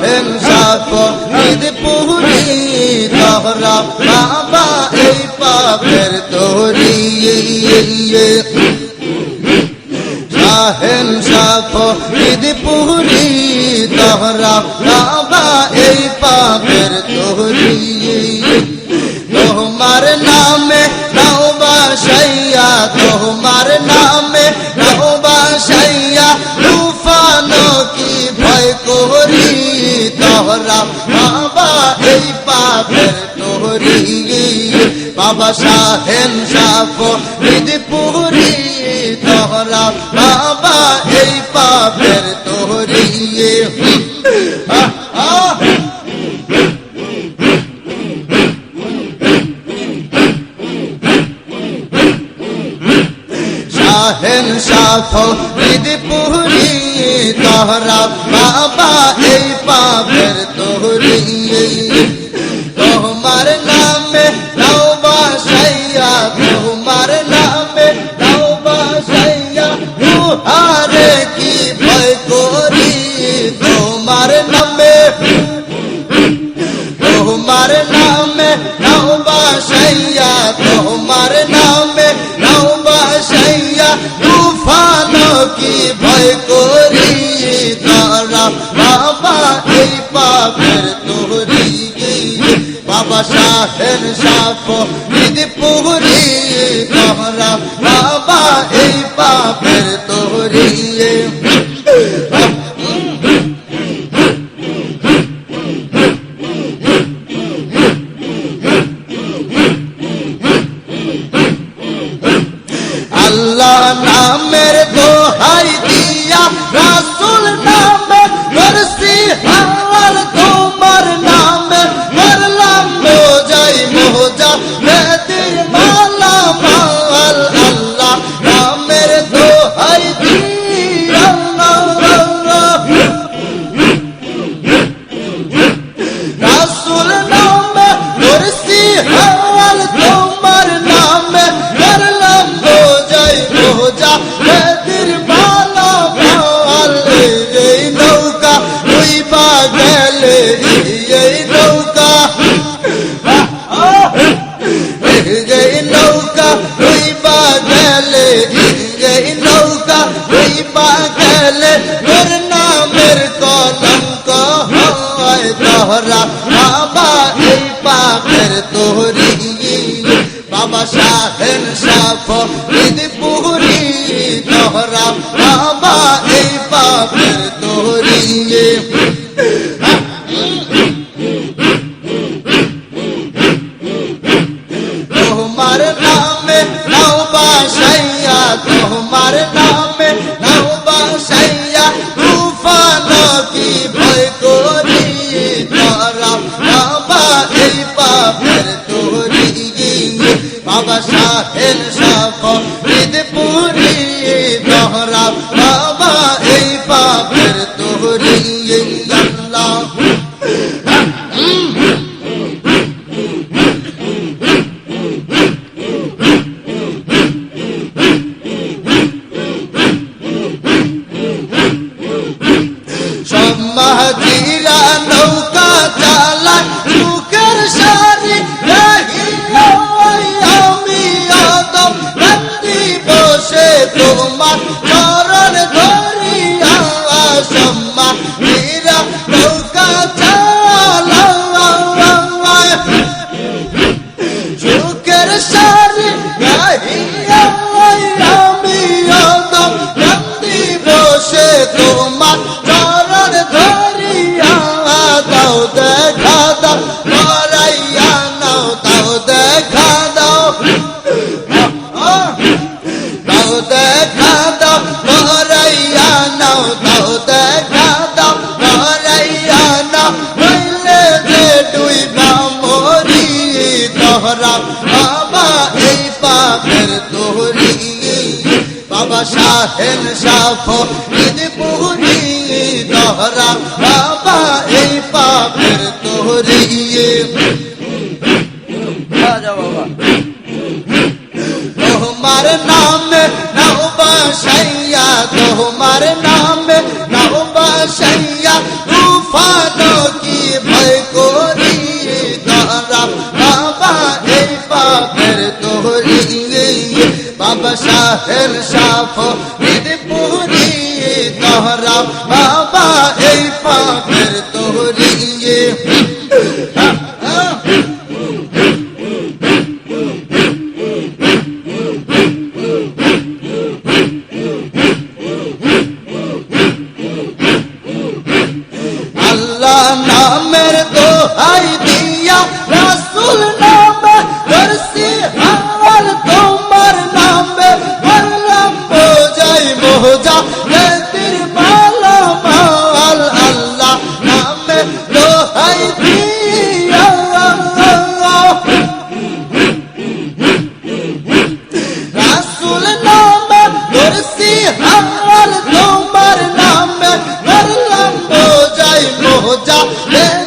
হেমসা ফকির পুরি তোহরা বাবা এই পাপের তোরি হেমসা ফকির পুরি তোহরা বাবা এই পাপের তোরি পুরি বাবা সাহেল সাফিদ পুরি তোরা বাবা এই পাপের তোরি সাহেল সাফিদ পুরি তোরা বাবা বাবা শাহের সাপ দিদি পুরি তোরা বাবা এই পাপের তোরি জহরা বাবা এই পাখের তোহরি। বাবা শাহের শাহ এর সকল ঈদ পুরি দহরা Mm. সোহরা বাবা, এই পাখের দোহরি। বাবা শাহেন শাহ পুরি দোহরা বাবা, এই পাখের তোহরি তোমার নামে নাও বাসাইয়া তোমার নামে নাও বাসাইয়া শাহের সাফ পুরি তোহরা বাবা kọjá lé.